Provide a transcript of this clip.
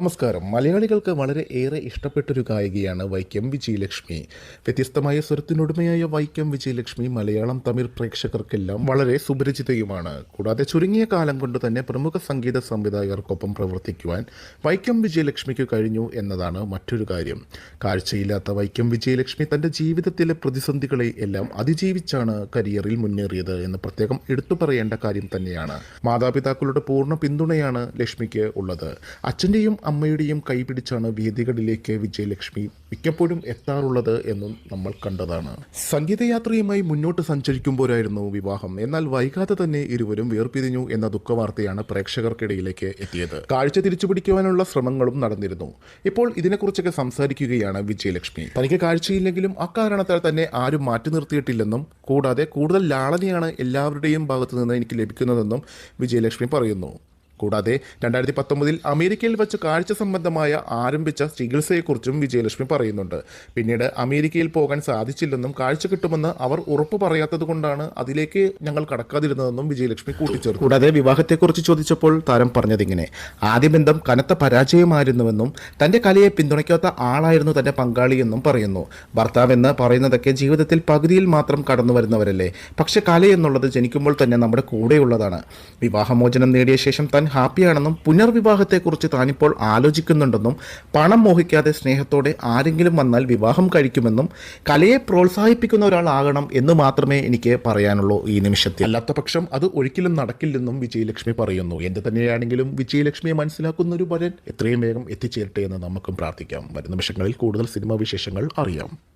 നമസ്കാരം. മലയാളികൾക്ക് വളരെ ഏറെ ഇഷ്ടപ്പെട്ടൊരു ഗായികയാണ് വൈക്കം വിജയലക്ഷ്മി. വ്യത്യസ്തമായ സ്വരത്തിനുടമയായ വൈക്കം വിജയലക്ഷ്മി മലയാളം തമിഴ് പ്രേക്ഷകർക്കെല്ലാം വളരെ സുപരിചിതയുമാണ്. കൂടാതെ ചുരുങ്ങിയ കാലം കൊണ്ട് തന്നെ പ്രമുഖ സംഗീത സംവിധായകർക്കൊപ്പം പ്രവർത്തിക്കുവാൻ വൈക്കം വിജയലക്ഷ്മിക്ക് കഴിഞ്ഞു എന്നതാണ് മറ്റൊരു കാര്യം. കാഴ്ചയില്ലാത്ത വൈക്കം വിജയലക്ഷ്മി തന്റെ ജീവിതത്തിലെ പ്രതിസന്ധികളെ എല്ലാം അതിജീവിച്ചാണ് കരിയറിൽ മുന്നേറിയത് എന്ന് പ്രത്യേകം എടുത്തു പറയേണ്ട കാര്യം തന്നെയാണ്. മാതാപിതാക്കളുടെ പൂർണ പിന്തുണയാണ് ലക്ഷ്മിക്ക് ഉള്ളത്. അച്ഛന്റെയും അമ്മയുടെയും കൈപിടിച്ചാണ് വേദികളിലേക്ക് വിജയലക്ഷ്മി മിക്കപ്പോഴും എത്താറുള്ളത് എന്നും നമ്മൾ കണ്ടതാണ്. സംഗീതയാത്രയുമായി മുന്നോട്ട് സഞ്ചരിക്കുമ്പോഴായിരുന്നു വിവാഹം. എന്നാൽ വൈകാതെ തന്നെ ഇരുവരും വേർപിരിഞ്ഞു എന്ന ദുഃഖവാർത്തയാണ് പ്രേക്ഷകർക്കിടയിലേക്ക് എത്തിയത്. കാഴ്ച തിരിച്ചുപിടിക്കുവാനുള്ള ശ്രമങ്ങളും നടന്നിരുന്നു. ഇപ്പോൾ ഇതിനെക്കുറിച്ചൊക്കെ സംസാരിക്കുകയാണ് വിജയലക്ഷ്മി. തനിക്ക് കാഴ്ചയില്ലെങ്കിലും അക്കാരണത്താൽ തന്നെ ആരും മാറ്റി നിർത്തിയിട്ടില്ലെന്നും കൂടാതെ കൂടുതൽ ലാളനയാണ് എല്ലാവരുടെയും ഭാഗത്തു നിന്ന് എനിക്ക് ലഭിക്കുന്നതെന്നും വിജയലക്ഷ്മി പറയുന്നു. കൂടാതെ രണ്ടായിരത്തി പത്തൊമ്പതിൽ അമേരിക്കയിൽ വെച്ച് കാഴ്ച സംബന്ധമായ ആരംഭിച്ച ചികിത്സയെക്കുറിച്ചും വിജയലക്ഷ്മി പറയുന്നുണ്ട്. പിന്നീട് അമേരിക്കയിൽ പോകാൻ സാധിച്ചില്ലെന്നും കാഴ്ച കിട്ടുമെന്ന് അവർ ഉറപ്പ് പറയാത്തത് കൊണ്ടാണ് അതിലേക്ക് ഞങ്ങൾ കടക്കാതിരുന്നതെന്നും വിജയലക്ഷ്മി കൂട്ടിച്ചേർത്തു. കൂടാതെ വിവാഹത്തെക്കുറിച്ച് ചോദിച്ചപ്പോൾ താരം പറഞ്ഞതിങ്ങനെ ആദ്യ ബന്ധം കനത്ത പരാജയമായിരുന്നുവെന്നും തന്റെ കലയെ പിന്തുണയ്ക്കാത്ത ആളായിരുന്നു തന്റെ പങ്കാളിയെന്നും പറയുന്നു. ഭർത്താവെന്ന് പറയുന്നതൊക്കെ ജീവിതത്തിൽ പകുതിയിൽ മാത്രം കടന്നു വരുന്നവരല്ലേ? പക്ഷെ കലയെന്നുള്ളത് ജനിക്കുമ്പോൾ തന്നെ നമ്മുടെ കൂടെയുള്ളതാണ്. വിവാഹമോചനം നേടിയ ശേഷം താൻ ഹാപ്പിയാണെന്നും പുനർവിവാഹത്തെക്കുറിച്ച് താനിപ്പോൾ ആലോചിക്കുന്നുണ്ടെന്നും പണം മോഹിക്കാതെ സ്നേഹത്തോടെ ആരെങ്കിലും വന്നാൽ വിവാഹം കഴിക്കുമെന്നും കലയെ പ്രോത്സാഹിപ്പിക്കുന്ന ഒരാളാകണം എന്ന് മാത്രമേ എനിക്ക് പറയാനുള്ളൂ ഈ നിമിഷത്തിൽ. അല്ലാത്ത പക്ഷം അത് ഒരിക്കലും നടക്കില്ലെന്നും വിജയലക്ഷ്മി പറയുന്നു. എന്ത് തന്നെയാണെങ്കിലും വിജയലക്ഷ്മിയെ മനസ്സിലാക്കുന്ന ഒരു വരൻ എത്രയും വേഗം എത്തിച്ചേരട്ടെ എന്ന് നമുക്കും പ്രാർത്ഥിക്കാം. വരും നിമിഷങ്ങളിൽ കൂടുതൽ സിനിമാ വിശേഷങ്ങൾ അറിയാം.